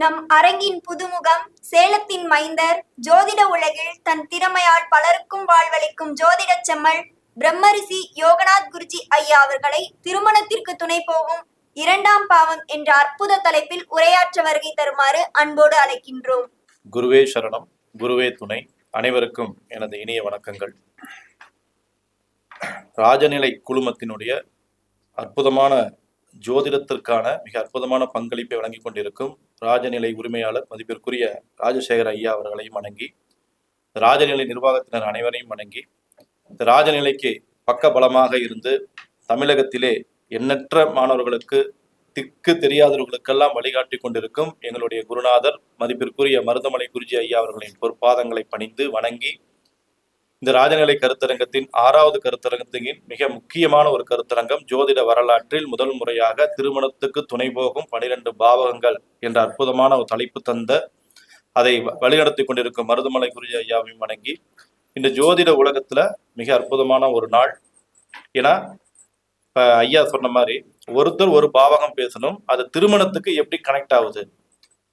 நம் அரங்கின் புதுமுகம் சேலத்தின் மைந்தர் ஜோதிட உலகில் தன் திறமையால் பலருக்கும் வாழ்வளிக்கும் ஜோதிட செம்மல் பிரம்மரிசி யோகநாத் குருஜி ஐயா அவர்களை திருமணத்திற்கு துணை போகும் இரண்டாம் பாவம் என்ற அற்புத தலைப்பில் உரையாற்ற வருகை தருமாறு அன்போடு அழைக்கின்றோம். குருவே சரணம் குருவே துணை அனைவருக்கும் எனது இனிய வணக்கங்கள். ராஜநிலை குழுமத்தினுடைய அற்புதமான ஜோதிடத்திற்கான மிக அற்புதமான பங்களிப்பை வழங்கி கொண்டிருக்கும் ராஜநிலை உரிமையாளர் மதிப்பிற்குரிய ராஜசேகர ஐயா அவர்களையும் வணங்கி ராஜநிலை நிர்வாகத்தினர் அனைவரையும் வணங்கி இந்த ராஜநிலைக்கு பக்க பலமாக இருந்து தமிழகத்திலே எண்ணற்ற மாணவர்களுக்கு திக்கு தெரியாதவர்களுக்கெல்லாம் வழிகாட்டி கொண்டிருக்கும் எங்களுடைய குருநாதர் மதிப்பிற்குரிய மருதமலை குருஜி ஐயா அவர்களின் பொற்பாதங்களை பணிந்து வணங்கி இந்த ராஜநிலை கருத்தரங்கத்தின் ஆறாவது கருத்தரங்கத்தின் மிக முக்கியமான ஒரு கருத்தரங்கம் ஜோதிட வரலாற்றில் முதல் முறையாக திருமணத்துக்கு துணை போகும் பனிரெண்டு பாவகங்கள் என்ற அற்புதமான ஒரு தலைப்பு தந்த அதை வழிநடத்தி கொண்டிருக்கும் மருதமலை குருஜி ஐயாவையும் வணங்கி இந்த ஜோதிட உலகத்துல மிக அற்புதமான ஒரு நாள். ஏன்னா இப்ப ஐயா சொன்ன மாதிரி ஒருத்தர் ஒரு பாவகம் பேசணும் அது திருமணத்துக்கு எப்படி கனெக்ட் ஆகுது?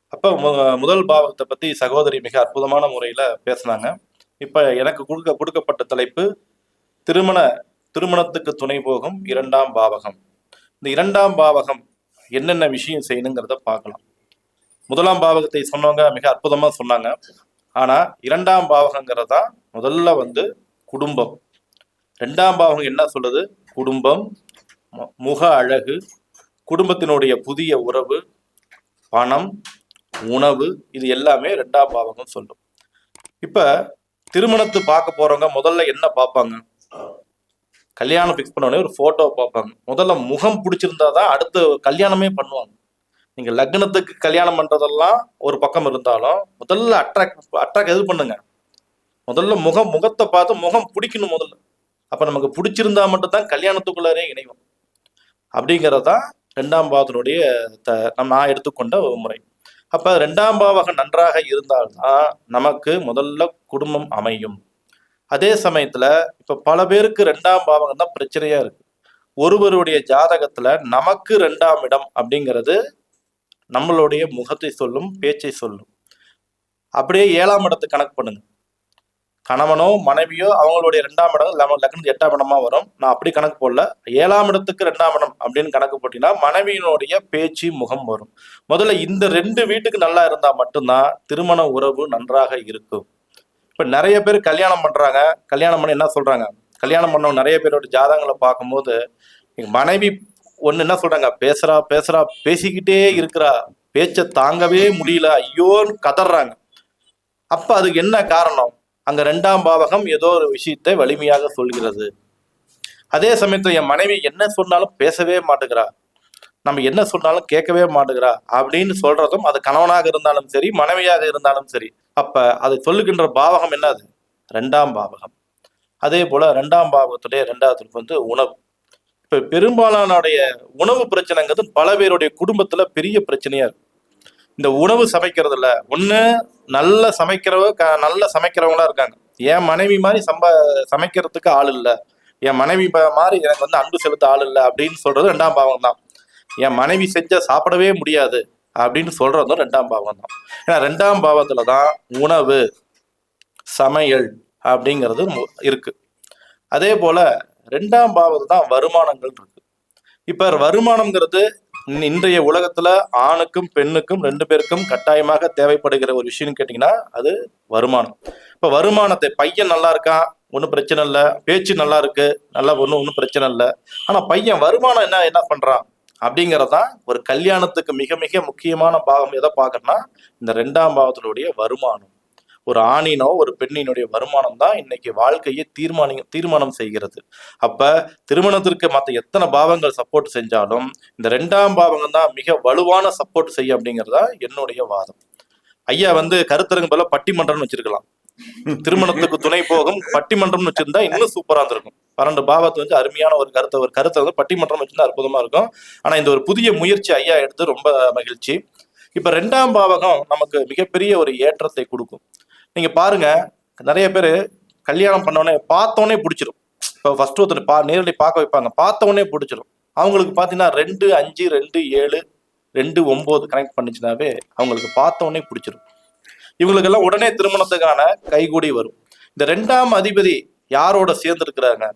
அப்ப மு- முதல் பாவகத்தை பத்தி சகோதரி மிக அற்புதமான முறையில பேசினாங்க. இப்ப எனக்கு கொடுக்க கொடுக்கப்பட்ட தலைப்பு திருமண திருமணத்துக்கு துணை போகும் இரண்டாம் பாவகம். இந்த இரண்டாம் பாவகம் என்னென்ன விஷயம் செய்யணுங்கிறத பார்க்கலாம். முதலாம் பாவகத்தை சொன்னவங்க மிக அற்புதமா சொன்னாங்க. ஆனா இரண்டாம் பாவகங்கிறதா முதல்ல வந்து குடும்பம். ரெண்டாம் பாவகம் என்ன சொல்லுது குடும்பம் மு- முக அழகு குடும்பத்தினுடைய புதிய உறவு பணம் உணவு இது எல்லாமே ரெண்டாம் பாவகம் சொல்லும். இப்போ திருமணத்து பார்க்க போறவங்க முதல்ல என்ன பார்ப்பாங்க? கல்யாணம் ஃபிக்ஸ் பண்ண உடனே ஒரு ஃபோட்டோ பார்ப்பாங்க. முதல்ல முகம் பிடிச்சிருந்தா தான் அடுத்து கல்யாணமே பண்ணுவாங்க. நீங்க லக்னத்துக்கு கல்யாணம் பண்றதெல்லாம் ஒரு பக்கம் இருந்தாலும் முதல்ல அட்ராக்ட் அட்ராக்ட் எது பண்ணுங்க? முதல்ல முகம் முகத்தை பார்த்து முகம் பிடிக்கணும் முதல்ல. அப்ப நமக்கு பிடிச்சிருந்தா மட்டும்தான் கல்யாணத்துக்குள்ளாரே இணைவோம். அப்படிங்கிறதான் ரெண்டாம் பாவத்தினுடைய த- நான் எடுத்துக்கொண்ட ஒரு முறை. அப்ப ரெண்டாம் பாவகம் நன்றாக இருந்தால்தான் நமக்கு முதல்ல குடும்பம் அமையும். அதே சமயத்துல இப்ப பல பேருக்கு ரெண்டாம் பாவகம் தான் பிரச்சனையா இருக்கு. ஒருவருடைய ஜாதகத்துல நமக்கு ரெண்டாம் இடம் அப்படிங்கிறது நம்மளுடைய முகத்தை சொல்லும் பேச்சை சொல்லும். அப்படியே ஏழாம் இடத்தை கணக்கு பண்ணுங்க. கணவனோ மனைவியோ அவங்களுடைய ரெண்டாம் இடம் லெவ- லக்னத்துக்கு எட்டாம் இடமா வரும். நான் அப்படி கணக்கு போடல. ஏழாம் இடத்துக்கு ரெண்டாம் இடம் அப்படின்னு கணக்கு போட்டீங்கன்னா மனைவியினுடைய பேச்சு முகம் வரும். முதல்ல இந்த ரெண்டு வீட்டுக்கு நல்லா இருந்தா மட்டும்தான் திருமண உறவு நன்றாக இருக்கும். இப்ப நிறைய பேர் கல்யாணம் பண்றாங்க. கல்யாணம் பண்ணி என்ன சொல்றாங்க? கல்யாணம் பண்ணவங்க நிறைய பேரோட ஜாதகங்களை பார்க்கும்போது மனைவி ஒன்று என்ன சொல்றாங்க? பேசுறா பேசுறா பேசிக்கிட்டே இருக்கிறா. பேச்சை தாங்கவே முடியல. ஐயோன்னு கதறாங்க. அப்ப அதுக்கு என்ன காரணம்? அங்க ரெண்டாம் பாவகம் ஏதோ ஒரு விஷயத்தை வலிமையாக சொல்கிறது. அதே சமயத்துல என் மனைவி என்ன சொன்னாலும் பேசவே மாட்டேங்கிறா நம்ம என்ன சொன்னாலும் கேட்கவே மாட்டேங்கிறா அப்படின்னு சொல்றதும் அது கணவனாக இருந்தாலும் சரி மனைவியாக இருந்தாலும் சரி. அப்ப அதை சொல்லுகின்ற பாவகம் என்னது ரெண்டாம் பாவகம். அதே போல ரெண்டாம் பாவத்துடைய ரெண்டாவது வந்து உணவு. இப்ப பெரும்பாலானுடைய உணவு பிரச்சனைங்கிறது பல பேருடைய குடும்பத்துல பெரிய பிரச்சனையா இருக்கு இந்த உணவு சமைக்கிறதுல ஒண்ணு நல்ல சமைக்கிறவ க- நல்ல சமைக்கிறவங்களா இருக்காங்க. என் மனைவி மாதிரி சம்ப சமைக்கிறதுக்கு ஆள் இல்ல. என் மனைவி மாதிரி எனக்கு வந்து அன்பு செலுத்த ஆள் இல்ல அப்படின்னு சொல்றது ரெண்டாம் பாவம் தான். என் மனைவி செஞ்ச சாப்பிடவே முடியாது அப்படின்னு சொல்றதும் ரெண்டாம் பாவம் தான். ஏன்னா ரெண்டாம் பாவத்துல தான் உணவு சமையல் அப்படிங்கிறது மு- இருக்கு. அதே போல ரெண்டாம் பாவத்துல தான் வருமானங்கள் இருக்கு. இப்ப வருமானம்ங்கிறது இன்றைய உலகத்துல ஆணுக்கும் பெண்ணுக்கும் ரெண்டு பேருக்கும் கட்டாயமாக தேவைப்படுகிற ஒரு விஷயம் கேட்டீங்கன்னா அது வருமானம். இப்ப வருமானத்தை பையன் நல்லா இருக்கான் ஒன்றும் பிரச்சனை இல்லை. பேச்சு நல்லா இருக்கு நல்லா ஒன்றும் ஒன்றும் பிரச்சனை இல்லை. ஆனா பையன் வருமானம் என்ன என்ன பண்றான்? அப்படிங்கறதுதான் ஒரு கல்யாணத்துக்கு மிக மிக முக்கியமான பாகம். எதை பார்க்கறனா இந்த ரெண்டாம் பாவத்தினுடைய வருமானம். ஒரு ஆணினோ ஒரு பெண்ணினுடைய வருமானம் தான் இன்னைக்கு வாழ்க்கையை தீர்மானி தீர்மானம் செய்கிறது. அப்ப திருமணத்திற்கு மற்ற எத்தனை பாவங்கள் சப்போர்ட் செஞ்சாலும் இந்த ரெண்டாம் பாவகம் தான் மிக வலுவான சப்போர்ட் செய்யும் அப்படிங்கிறதா என்னுடைய வாதம். ஐயா வந்து கருத்தரங்கு போல பட்டிமன்றம்னு வச்சிருக்கலாம். திருமணத்துக்கு துணை போகும் பட்டிமன்றம்னு வச்சிருந்தா இன்னும் சூப்பரா இருந்திருக்கும். பன்னெண்டு பாவத்தை வந்து அருமையான ஒரு கருத்தை ஒரு கருத்தை வந்து பட்டிமன்றம் வச்சிருந்தா அற்புதமா இருக்கும். ஆனா இந்த ஒரு புதிய முயற்சி ஐயா எடுத்து ரொம்ப மகிழ்ச்சி. இப்ப ரெண்டாம் பாவகம் நமக்கு மிகப்பெரிய ஒரு ஏற்றத்தை கொடுக்கும். நீங்க பாருங்க நிறைய பேர் கல்யாணம் பண்ணோடனே பார்த்தோன்னே பிடிச்சிரும். இப்போ ஃபர்ஸ்ட் ஒருத்தர் பா நேரடி பார்க்க வைப்பாங்க. பார்த்தோன்னே பிடிச்சிரும். அவங்களுக்கு பார்த்தீங்கன்னா ரெண்டு அஞ்சு ரெண்டு ஏழு ரெண்டு ஒம்பது கனெக்ட் பண்ணிச்சுனாவே அவங்களுக்கு பார்த்தோன்னே பிடிச்சிரும். இவங்களுக்கெல்லாம் உடனே திருமணத்துக்கான கைகூடி வரும். இந்த ரெண்டாம் அதிபதி யாரோட சேர்ந்துருக்கிறாங்க?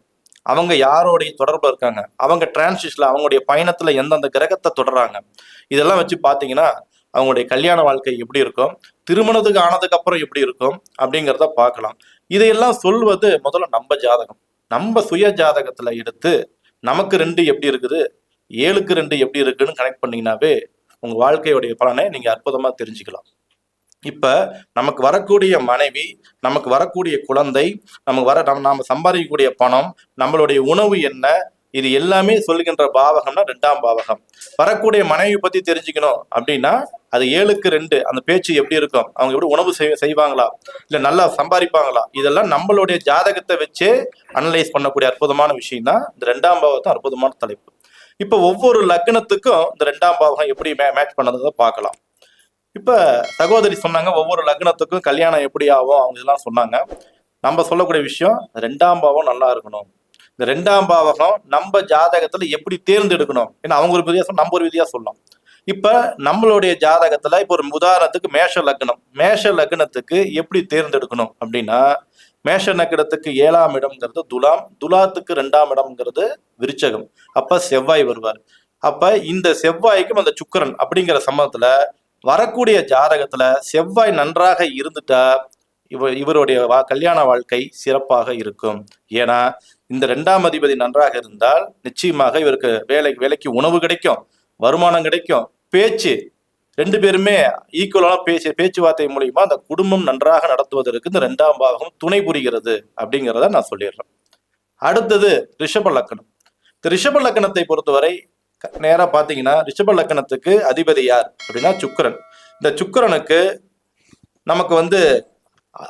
அவங்க யாரோடைய தொடர்பு இருக்காங்க? அவங்க டிரான்சிஷன்ல அவங்களுடைய பயணத்துல எந்தெந்த கிரகத்தை தொடர்றாங்க? இதெல்லாம் வச்சு பார்த்தீங்கன்னா அவங்களுடைய கல்யாண வாழ்க்கை எப்படி இருக்கும்? திருமணத்துக்கு ஆனதுக்கு அப்புறம் எப்படி இருக்கும் அப்படிங்கிறத பார்க்கலாம். இதையெல்லாம் சொல்வது முதல்ல நம்ம ஜாதகம். நம்ம சுய ஜாதகத்துல எடுத்து நமக்கு ரெண்டு எப்படி இருக்குது ஏழுக்கு ரெண்டு எப்படி இருக்குன்னு கனெக்ட் பண்ணீங்கன்னாவே உங்க வாழ்க்கையுடைய பலனை நீங்க அற்புதமா தெரிஞ்சுக்கலாம். இப்ப நமக்கு வரக்கூடிய மனைவி நமக்கு வரக்கூடிய குழந்தை நமக்கு வர நம்ம நாம சம்பாதிக்கக்கூடிய பணம் நம்மளுடைய உணவு என்ன இது எல்லாமே சொல்லுகின்ற பாவகம்னா ரெண்டாம் பாவகம். வரக்கூடிய மனைவி பத்தி தெரிஞ்சுக்கணும் அப்படின்னா அது ஏழுக்கு ரெண்டு அந்த பேச்சு எப்படி இருக்கும்? அவங்க எப்படி உணவு செய்வாங்களா? இல்ல நல்லா சம்பாதிப்பாங்களா? இதெல்லாம் நம்மளுடைய ஜாதகத்தை வச்சே அனலைஸ் பண்ணக்கூடிய அற்புதமான விஷயம் தான் இந்த ரெண்டாம் பாவத்தை அற்புதமான தலைப்பு. இப்ப ஒவ்வொரு லக்னத்துக்கும் இந்த ரெண்டாம் பாவகம் எப்படி மேட்ச் பண்ணதை பார்க்கலாம். இப்ப சகோதரி சொன்னாங்க ஒவ்வொரு லக்னத்துக்கும் கல்யாணம் எப்படி ஆகும்? அவங்க இதெல்லாம் சொன்னாங்க. நம்ம சொல்லக்கூடிய விஷயம் ரெண்டாம் பாவம் நல்லா இருக்கணும். இந்த ரெண்டாம் பாவகம் நம்ம ஜாதகத்துல எப்படி தேர்ந்தெடுக்கணும்? ஏன்னா அவங்க ஒரு விதியா நம்ம ஒரு விதியா சொல்லலாம். இப்ப நம்மளுடைய ஜாதகத்துல இப்ப ஒரு உதாரணத்துக்கு மேஷ லக்னம். மேஷ லக்னத்துக்கு எப்படி தேர்ந்தெடுக்கணும் அப்படின்னா மேஷ லக்னத்துக்கு ஏழாம் இடம்ங்கிறது துலாம் துலாத்துக்கு ரெண்டாம் இடம்ங்கிறது விருச்சகம். அப்ப செவ்வாய் வருவார். அப்ப இந்த செவ்வாய்க்கும் அந்த சுக்கரன் அப்படிங்கிற சமயத்துல வரக்கூடிய ஜாதகத்துல செவ்வாய் நன்றாக இருந்துட்டா இவ இவருடைய வா- கல்யாண வாழ்க்கை சிறப்பாக இருக்கும். ஏன்னா இந்த ரெண்டாம் அதிபதி நன்றாக இருந்தால் நிச்சயமாக இவருக்கு வேலை வேலைக்கு உணவு கிடைக்கும் வருமானம் கிடைக்கும் பேச்சு ரெண்டு பேருமே ஈக்குவலான பேச்சு பேச்சுவார்த்தை மூலியமா அந்த குடும்பம் நன்றாக நடத்துவதற்கு இந்த ரெண்டாம் பாகம் துணை புரிகிறது அப்படிங்கிறத நான் சொல்லிடுறேன். அடுத்தது ரிஷப லக்கணம். இந்த ரிஷப லக்கணத்தை பொறுத்தவரை க- பார்த்தீங்கன்னா ரிஷப லக்கணத்துக்கு அதிபதி யார்? அப்படின்னா சுக்கிரன். இந்த சுக்கிரனுக்கு நமக்கு வந்து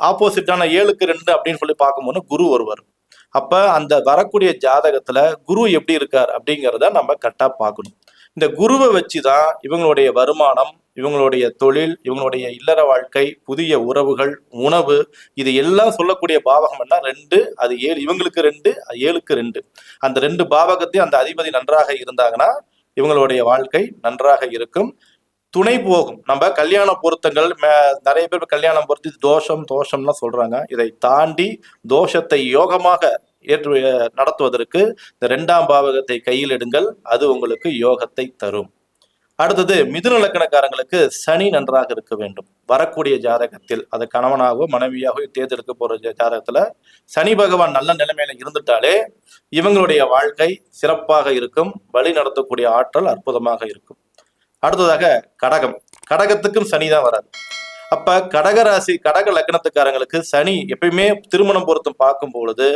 ஆப்போசிட்டான ஏழுக்கு ரெண்டு அப்படின்னு சொல்லி பார்க்கும்போது குரு ஒருவர் அப்ப அந்த வரக்கூடிய ஜாதகத்துல குரு எப்படி இருக்கார் அப்படிங்கிறத நம்ம கரெக்டா பார்க்கணும். இந்த குருவை வச்சுதான் இவங்களுடைய வருமானம் இவங்களுடைய தொழில் இவங்களுடைய இல்லற வாழ்க்கை புதிய உறவுகள் உணவு இது எல்லாம் சொல்லக்கூடிய பாவகம் என்ன? ரெண்டு அது ஏழு இவங்களுக்கு ரெண்டு ஏழுக்கு ரெண்டு. அந்த ரெண்டு பாவகத்தையும் அந்த அதிபதி நன்றாக இருந்தாங்கன்னா இவங்களுடைய வாழ்க்கை நன்றாக இருக்கும். துணை போகும். நம்ம கல்யாண பொருத்தங்கள் மே- நிறைய பேர் கல்யாணம் பொருத்தி தோஷம் தோஷம்லாம் சொல்றாங்க. இதை தாண்டி தோஷத்தை யோகமாக ஏற்று நடத்துவதற்கு இந்த ரெண்டாம் பாவகத்தை கையில் எடுங்கள். அது உங்களுக்கு யோகத்தை தரும். அடுத்தது மிதுன லக்கணக்காரங்களுக்கு சனி நன்றாக இருக்க வேண்டும். வரக்கூடிய ஜாதகத்தில் அது கணவனாகவோ மனைவியாகவோ தேர்ந்தெடுக்க போற ஜாதகத்துல சனி பகவான் நல்ல நிலைமையில இருந்துட்டாலே இவங்களுடைய வாழ்க்கை சிறப்பாக இருக்கும். வழி நடத்தக்கூடிய ஆற்றல் அற்புதமாக இருக்கும். அடுத்ததாக கடகம். கடகத்துக்கும் சனி தான் வராது அப்ப கடகராசி கடக லக்னத்துக்காரங்களுக்கு சனி எப்பயுமே திருமணம் பொருத்தம் பார்க்கும் பொழுது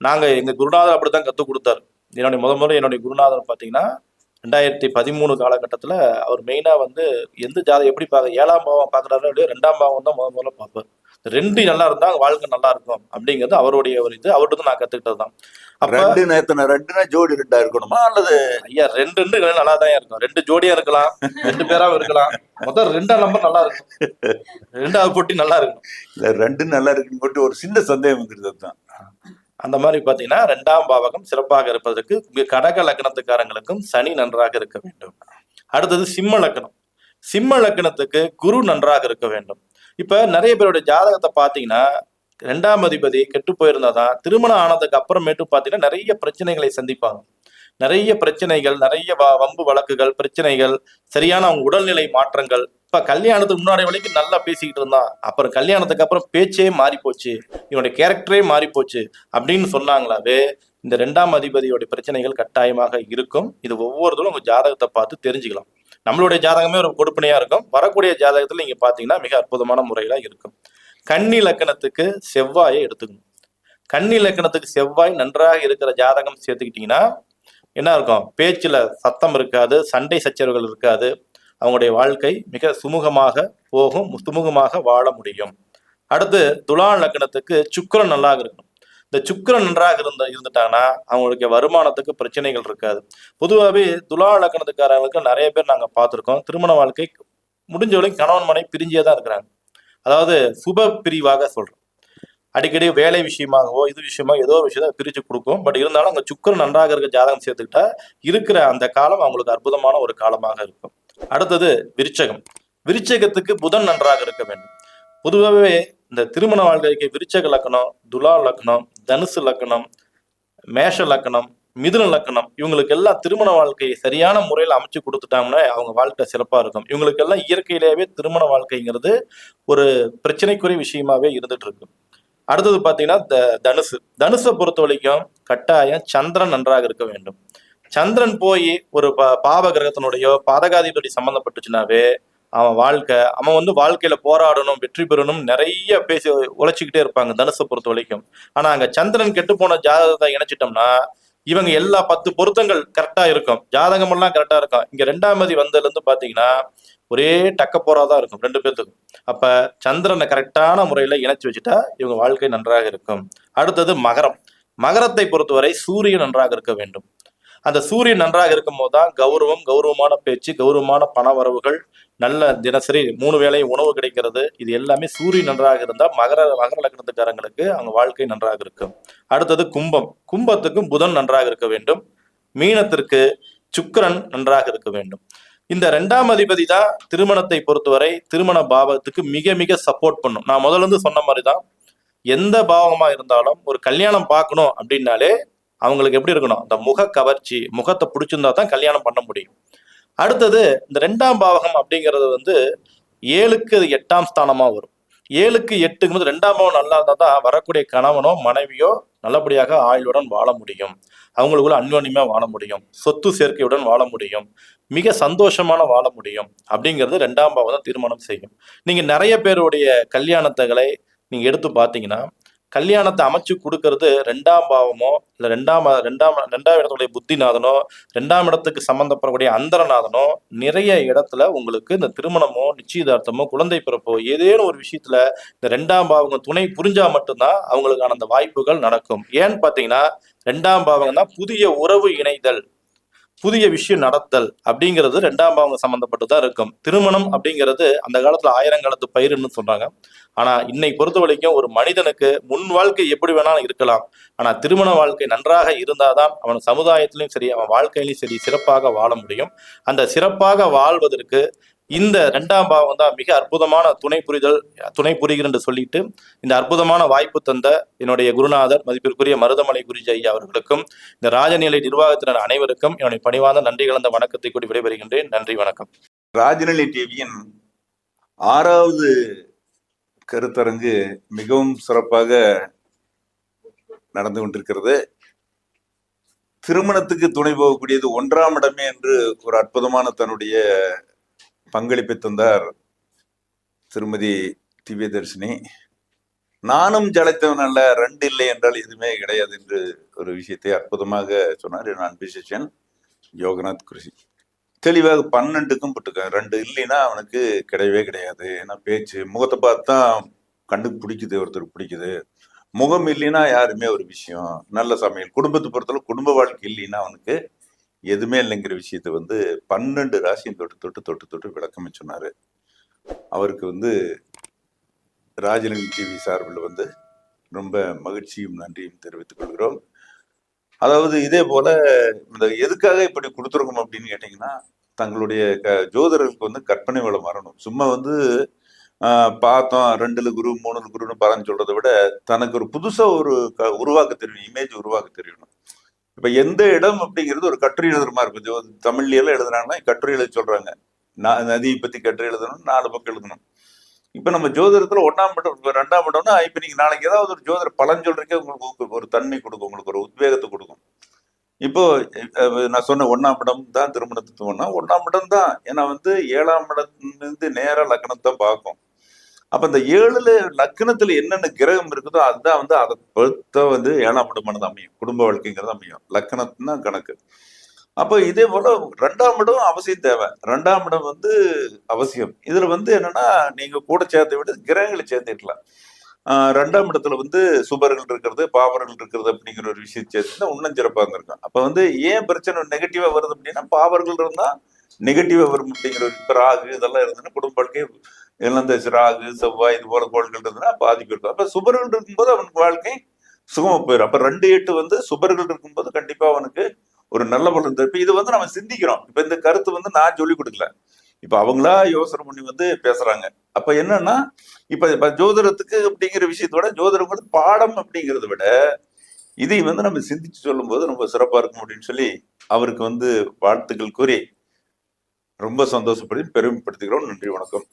நாங்க எங்க குருநாதர் அப்படித்தான் கத்துக் கொடுத்தாரு. என்னுடைய முத முதல்ல என்னுடைய குருநாதர் பாத்தீங்கன்னா ரெண்டாயிரத்தி பதிமூணு காலகட்டத்துல அவர் மெயினா வந்து எந்த ஜாதகம் எப்படி பார்க்க ஏழாம் பாவம் பாக்குறாரோ இல்லையோ ரெண்டாம் பாவம் தான் முத முதல்ல பார்ப்பார். ரெண்டு நல்லா இருந்தா வாழ்க்கை நல்லா இருக்கும் அப்படிங்கிறது அவருடைய ஒரு இது. அவர்கிட்ட நான் கத்துக்கிட்டது தான். ரெண்டு நேத்தன ரெண்டுனா ஜோடி ரெண்டா இருக்கணுமா அல்லது ஐயா ரெண்டு ரெண்டு நல்லா தான் இருக்கும். ரெண்டு ஜோடியா இருக்கலாம். ரெண்டு பேராவும் இருக்கலாம். முதல் ரெண்டாம் நம்பர் நல்லா இருக்கும். ரெண்டாவது போட்டி நல்லா இருக்கும். இல்ல ரெண்டு நல்லா இருக்குன்னு போட்டு ஒரு சின்ன சந்தேகம் வந்துருது தான் அந்த மாதிரி பாத்தீங்கன்னா ரெண்டாம் பாவகம் சிறப்பாக இருப்பதற்கு கடக லக்னத்துக்காரங்களுக்கும் சனி நன்றாக இருக்க வேண்டும். அடுத்தது சிம்ம லக்னம். சிம்ம லக்னத்துக்கு குரு நன்றாக இருக்க வேண்டும். இப்ப நிறைய பேருடைய ஜாதகத்தை பாத்தீங்கன்னா ரெண்டாம் அதிபதி கெட்டு போயிருந்தாதான் திருமணம் ஆனதுக்கு அப்புறமேட்டு பாத்தீங்கன்னா நிறைய பிரச்சனைகளை சந்திப்பாங்க. நிறைய பிரச்சனைகள் நிறைய வம்பு வழக்குகள் பிரச்சனைகள் சரியான அவங்க உடல்நிலை மாற்றங்கள். இப்ப கல்யாணத்துக்கு முன்னாடி வரைக்கும் நல்லா பேசிக்கிட்டு இருந்தான். அப்புறம் கல்யாணத்துக்கு அப்புறம் பேச்சே மாறி போச்சு இவனுடைய கேரக்டரே மாறி போச்சு அப்படின்னு சொன்னாங்களாவே இந்த ரெண்டாம் அதிபதியோட பிரச்சனைகள் கட்டாயமாக இருக்கும். இது ஒவ்வொருத்தரும் உங்க ஜாதகத்தை பார்த்து தெரிஞ்சுக்கலாம். நம்மளுடைய ஜாதகமே ஒரு கொடுப்பனையா இருக்கும். வரக்கூடிய ஜாதகத்துல நீங்க பாத்தீங்கன்னா மிக அற்புதமான முறையில இருக்கும். கன்னி லக்கணத்துக்கு செவ்வாயை எடுத்துக்கணும். கன்னி லக்கணத்துக்கு செவ்வாய் நன்றாக இருக்கிற ஜாதகம் சேர்த்துக்கிட்டீங்கன்னா என்ன இருக்கும்? பேச்சில் சத்தம் இருக்காது சண்டை சச்சரவுகள் இருக்காது. அவங்களுடைய வாழ்க்கை மிக சுமூகமாக போகும் சுமூகமாக வாழ முடியும். அடுத்து துலா லக்கணத்துக்கு சுக்கரன் நல்லாக இருக்கணும். இந்த சுக்கிரன் நன்றாக இருந்த இருந்துட்டாங்கன்னா அவங்களுக்கு வருமானத்துக்கு பிரச்சனைகள் இருக்காது. பொதுவாகவே துலா லக்கணத்துக்காரங்களுக்கு நிறைய பேர் நாங்கள் பார்த்துருக்கோம். திருமண வாழ்க்கை முடிஞ்ச வரைக்கும் கணவன் மனை பிரிஞ்சே தான் இருக்கிறாங்க. அதாவது சுப பிரிவாக சொல்கிறோம் அடிக்கடி வேலை விஷயமாகவோ இது விஷயமா ஏதோ ஒரு விஷயத்த பிரிச்சு கொடுக்கும். பட் இருந்தாலும் அங்கே சுக்கர் நன்றாக இருக்க ஜாதகம் சேர்த்துக்கிட்டா இருக்கிற அந்த காலம் அவங்களுக்கு அற்புதமான ஒரு காலமாக இருக்கும். அடுத்தது விருச்சகம். விருச்சகத்துக்கு புதன் நன்றாக இருக்க வேண்டும். பொதுவாகவே இந்த திருமண வாழ்க்கைக்கு விருச்சக லக்கணம் துலா லக்கணம் தனுசு லக்கணம் மேஷ லக்கணம் மிதுன லக்கணம் இவங்களுக்கு எல்லாம் திருமண வாழ்க்கையை சரியான முறையில் அமைச்சு கொடுத்துட்டாங்கன்னா அவங்க வாழ்க்கை சிறப்பாக இருக்கும். இவங்களுக்கு எல்லாம் இயற்கையிலேயே திருமண வாழ்க்கைங்கிறது ஒரு பிரச்சனைக்குரிய விஷயமாவே இருந்துட்டு இருக்கும் அடுத்தது பார்த்தீங்கன்னா த- தனுசு. தனுசை பொறுத்த வரைக்கும் கட்டாயம் சந்திரன் நன்றாக இருக்க வேண்டும். சந்திரன் போய் ஒரு ப பாவ கிரகத்தினுடையோ பாதகாதிபதி சம்மந்தப்பட்டுச்சுனாவே அவன் வாழ்க்கை அவன் வந்து வாழ்க்கையில போராடணும் வெற்றி பெறணும் நிறைய பேசி உழைச்சிக்கிட்டே இருப்பாங்க தனுசை பொறுத்த வரைக்கும் ஆனா அங்க சந்திரன் கெட்டு போன ஜாதகத்தை இணைச்சிட்டோம்னா இவங்க எல்லா பத்து பொருத்தங்கள் கரெக்டா இருக்கும். ஜாதகம் எல்லாம் கரெக்டா இருக்கும். இங்க ரெண்டாம் மதி வந்ததுல இருந்து பாத்தீங்கன்னா ஒரே டக்க போராதான் இருக்கும் ரெண்டு பேர்த்துக்கும் அப்ப சந்திரனை கரெக்டான முறையில இணைச்சு வச்சுட்டா இவங்க வாழ்க்கை நன்றாக இருக்கும். அடுத்தது மகரம். மகரத்தை பொறுத்தவரை சூரியன் நன்றாக இருக்க வேண்டும். அந்த சூரியன் நன்றாக இருக்கும் போதுதான் கௌரவம் கௌரவமான பேச்சு கௌரவமான பண வரவுகள் நல்ல தினசரி மூணு வேளையும் உணவு கிடைக்கிறது. இது எல்லாமே சூரியன் நன்றாக இருந்தால் மகர மகர லக்னத்துக்காரங்களுக்கு அவங்க வாழ்க்கை நன்றாக இருக்கும். அடுத்தது கும்பம். கும்பத்துக்கும் புதன் நன்றாக இருக்க வேண்டும். மீனத்திற்கு சுக்கரன் நன்றாக இருக்க வேண்டும். இந்த ரெண்டாம் அதிபதி தான் திருமணத்தை பொறுத்தவரை திருமண பாவத்துக்கு மிக மிக சப்போர்ட் பண்ணும். நான் முதல்ல இருந்து சொன்ன மாதிரி தான் எந்த பாவமா இருந்தாலும் ஒரு கல்யாணம் பார்க்கணும் அப்படின்னாலே அவங்களுக்கு எப்படி இருக்கணும்? அந்த முக கவர்ச்சி முகத்தை பிடிச்சிருந்தா தான் கல்யாணம் பண்ண முடியும். அடுத்தது இந்த ரெண்டாம் பாவகம் அப்படிங்கிறது வந்து ஏழுக்கு அது எட்டாம் ஸ்தானமா வரும். ஏழுக்கு எட்டுங்கிறது ரெண்டாம் பாவம் நல்லா இருந்தால் தான் வரக்கூடிய கணவனோ மனைவியோ நல்லபடியாக ஆயுளுடன் வாழ முடியும். அவங்களுக்குள்ள அந்யோன்யமா வாழ முடியும். சொத்து சேர்க்கையுடன் வாழ முடியும். மிக சந்தோஷமான வாழ முடியும். அப்படிங்கிறது ரெண்டாம் பாவம் தான் தீர்மானம் செய்யும். நீங்கள் நிறைய பேருடைய கல்யாணத்துகளை நீங்கள் எடுத்து பார்த்தீங்கன்னா கல்யாணத்தை அமைச்சு கொடுக்கறது ரெண்டாம் பாவமோ இல்லை ரெண்டாம் ரெண்டாம் ரெண்டாம் இடத்துடைய புத்திநாதனோ ரெண்டாம் இடத்துக்கு சம்மந்தப்படக்கூடிய அந்தரநாதனோ நிறைய இடத்துல உங்களுக்கு இந்த திருமணமோ நிச்சயதார்த்தமோ குழந்தை பிறப்போ ஏதேனும் ஒரு விஷயத்துல இந்த ரெண்டாம் பாவகம் துணை புரிஞ்சா மட்டும்தான் அவங்களுக்கான அந்த வாய்ப்புகள் நடக்கும். ஏன்னு பார்த்தீங்கன்னா ரெண்டாம் பாவகம் தான் புதிய உறவு இணைதல். புதிய விஷயம் நடத்தல் அப்படிங்கிறது ரெண்டாம் பாவம் சம்மந்தப்பட்டு தான் இருக்கும். திருமணம் அப்படிங்கிறது அந்த காலத்துல ஆயிரங்காலத்து பயிர்னு சொல்றாங்க. ஆனா இன்னைக்கு பொறுத்த வரைக்கும் ஒரு மனிதனுக்கு முன் வாழ்க்கை எப்படி வேணாலும் இருக்கலாம். ஆனா திருமண வாழ்க்கை நன்றாக இருந்தாதான் அவன் சமுதாயத்திலும் சரி அவன் வாழ்க்கையிலும் சரி சிறப்பாக வாழ முடியும். அந்த சிறப்பாக வாழ்வதற்கு இந்த ரெண்டாம் பாவம் தான் மிக அற்புதமான துணை புரிதல் துணை புரிகிறது என்று சொல்லிட்டு இந்த அற்புதமான வாய்ப்பு தந்த என்னுடைய குருநாதர் மதிப்பிற்குரிய மருதமலை குருஜி ஐயா அவர்களுக்கும் இந்த ராஜநிலை நிர்வாகத்தினர் அனைவருக்கும் என்னுடைய பணிவார்ந்த நன்றி கலந்த வணக்கத்தை கூடி விடைபெறுகின்றேன். நன்றி வணக்கம். ராஜநிலை டிவியின் ஆறாவது கருத்தரங்கு மிகவும் சிறப்பாக நடந்து கொண்டிருக்கிறது. திருமணத்துக்கு துணை போகக்கூடியது ஒன்றாம் இடமே என்று ஒரு அற்புதமான தன்னுடைய பங்களிப்பை தந்தார் திருமதி திவ்யதர்ஷினி நானும் ஜலத்தவன் அல்ல ரெண்டு இல்லை என்றால் எதுவுமே கிடையாது என்று ஒரு விஷயத்தை அற்புதமாக சொன்னார் என் அன்பு யோகநாத் குருஷி தெளிவாக பன்னெண்டுக்கும் போட்டுக்க ரெண்டு இல்லைன்னா அவனுக்கு கிடையவே கிடையாது. ஏன்னா பேச்சு முகத்தை பார்த்தா கண்ணுக்கு பிடிக்குது ஒருத்தருக்கு பிடிக்குது. முகம் இல்லைன்னா யாருமே ஒரு விஷயம். நல்ல சமையல். குடும்பத்தை பொறுத்தளவு குடும்ப வாழ்க்கை இல்லைன்னா அவனுக்கு எதுவுமே இல்லைங்கிற விஷயத்த வந்து பன்னெண்டு ராசியும் தொட்டு தொட்டு தொட்டு தொட்டு விளக்கமே சொன்னார். அவருக்கு வந்து ராஜலிங்க டிவி சார்பில் வந்து ரொம்ப மகிழ்ச்சியும் நன்றியும் தெரிவித்துக் கொள்கிறோம். அதாவது இதே போல இந்த எதுக்காக இப்படி கொடுத்துருக்கோம் அப்படின்னு கேட்டிங்கன்னா தங்களுடைய க ஜோதிடர்களுக்கு வந்து கற்பனை வளம் வரணும் சும்மா வந்து பார்த்தோம் ரெண்டுல குரு மூணுல குருன்னு பலன் சொல்றதை விட தனக்கு ஒரு புதுசாக ஒரு க உருவாக்க தெரியும் இமேஜ் உருவாக்க தெரியணும் இப்ப எந்த இடம் அப்படிங்கிறது ஒரு கட்டுரை எழுதுற மாதிரி இருக்கும். ஜோ- தமிழ்ல எல்லாம் எழுதுறாங்கன்னா கட்டுரை எழுத சொல்றாங்க. நான் நதியை பத்தி கட்டுரை எழுதணும் நாலு பக்கம் எழுதணும். இப்ப நம்ம ஜோதிடத்துல ஒன்னாம் மட்டம் ரெண்டாம் மட்டம்னா இப்ப நீங்க நாளைக்கு ஏதாவது ஒரு ஜோதிட பலன் சொல்றீங்க உங்களுக்கு ஒரு தன்மை கொடுக்கும் உங்களுக்கு ஒரு உத்வேகத்தை கொடுக்கும். இப்போ நான் சொன்ன ஒன்னாம் இடம் தான் திருமணத்துவம்னா ஒன்னாம் இடம் தான். ஏன்னா வந்து ஏழாம் இடத்துலேருந்து நேர லக்னத்தை பார்க்கும். அப்ப இந்த ஏழுல லக்னத்துல என்னென்ன கிரகம் இருக்குதோ அதுதான் வந்து அதை பொறுத்த வந்து ஏழாம் இடமானது அமையும். குடும்ப வாழ்க்கைங்கிறது அமையும். லக்னத்துனா கணக்கு. அப்போ இதே போல ரெண்டாம் இடம் அவசியம் தேவை. ரெண்டாம் இடம் வந்து அவசியம். இதுல வந்து என்னன்னா நீங்க கூட சேர்த்து விட கிரகங்களை சேர்த்துக்கலாம். ரெண்டாம் இடத்துல வந்து சுபர்கள் இருக்கிறது பாவர்கள் இருக்கிறது அப்படிங்கிற ஒரு விஷயம் சேர்த்துனா இன்னும் சிறப்பாக இருந்திருக்கும். அப்போ வந்து ஏன் பிரச்சனை நெகட்டிவா வருது அப்படின்னா பாவர்கள் இருந்தால் நெகட்டிவா வரும் அப்படிங்கிற ஒரு ராகு இதெல்லாம் இருந்ததுன்னா குடும்ப வாழ்க்கை இழந்த ராகு செவ்வாய் இது போல கோள்கள் இருந்ததுன்னா பாதிப்பு இருக்கும். அப்ப சுபர்கள் இருக்கும்போது அவனுக்கு வாழ்க்கை சுகமா போயிடும் அப்ப ரெண்டு எட்டு வந்து சுபர்கள் இருக்கும்போது கண்டிப்பா அவனுக்கு ஒரு நல்ல பலன் இப்ப இது வந்து நம்ம சிந்திக்கிறோம். இப்ப இந்த கருத்து வந்து நான் சொல்லி கொடுக்கல. இப்ப அவங்களா யோசனை பண்ணி வந்து பேசுறாங்க. அப்ப என்னன்னா இப்ப இப்ப ஜோதிடத்துக்கு அப்படிங்கிற விஷயத்தோட ஜோதிடம் வந்து பாடம் அப்படிங்கிறத விட இதை வந்து நம்ம சிந்திச்சு சொல்லும் போது ரொம்ப சிறப்பா இருக்கும் அப்படின்னு சொல்லி அவருக்கு வந்து வாழ்த்துக்கள் கூறி ரொம்ப சந்தோஷப்படுத்தி பெருமைப்படுத்துகிறோம். நன்றி வணக்கம்.